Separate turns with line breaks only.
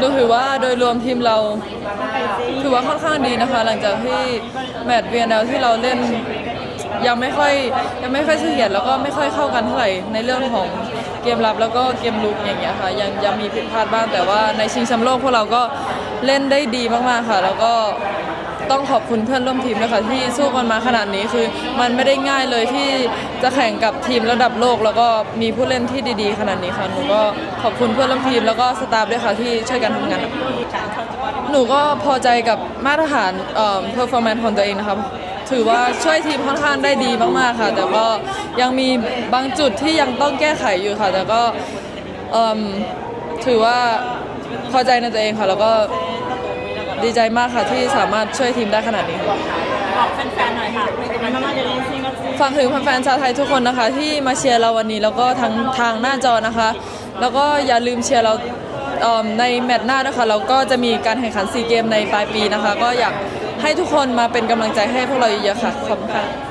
ดูถือว่าโดยรวมทีมเราถือว่าค่อนข้างดีนะคะ หลังจากที่แมตช์เวียนแล้วที่เราเล่นยังไม่ค่อยยังไม่ค่อยเสถียรแล้วก็ไม่ค่อยเข้ากันเท่าไหร่ในเรื่องของเกมรับแล้วก็เกมลุกอย่างเงี้ยค่ะยังยังมีผิดพลาดบ้างแต่ว่าในชิงแชมป์โลกพวกเราก็เล่นได้ดีมากๆค่ะ แล้วก็ ต้องขอบคุณเพื่อนร่วมทีมด้วยค่ะที่สู้กันมาขนาดนี้คือ มันไม่ได้ง่ายเลยที่จะแข่งกับทีมระดับโลก แล้วก็มีผู้เล่นที่ดีๆ ขนาดนี้ค่ะหนูก็ขอบคุณเพื่อนร่วมทีมแล้วก็สตาฟด้วยค่ะที่ช่วยกันทำงาน หนูก็พอใจกับมาตรฐานเอ่อ performance ของตัวเองนะครับถือว่าช่วยทีมค่อนข้างได้ดีมากๆค่ะ แต่ก็ยังมีบางจุดที่ยังต้องแก้ไขอยู่ค่ะ แต่ก็เอิ่มถือว่าพอใจในตัวเองค่ะ แล้วก็ ดีใจมากค่ะที่สามารถช่วยทีมได้ขนาดนี้
บอกแฟนๆหน่อยค่ะเป็นกำลัทีม
ฝากถึงแฟนๆชาวไทยทุกคนนะคะ ที่มาเชียร์เราวันนี้แล้วก็ทางทางหน้าจอนะคะ แล้วก็อย่าลืมเชียร์เราในแมตช์หน้านะคะเราก็จะมีการแข่งขันซีเกมในปลายปีนะคะ ก็อยากให้ทุกคนมาเป็นกำลังใจให้พวกเราเยอะๆค่ะขอบคุณค่ะ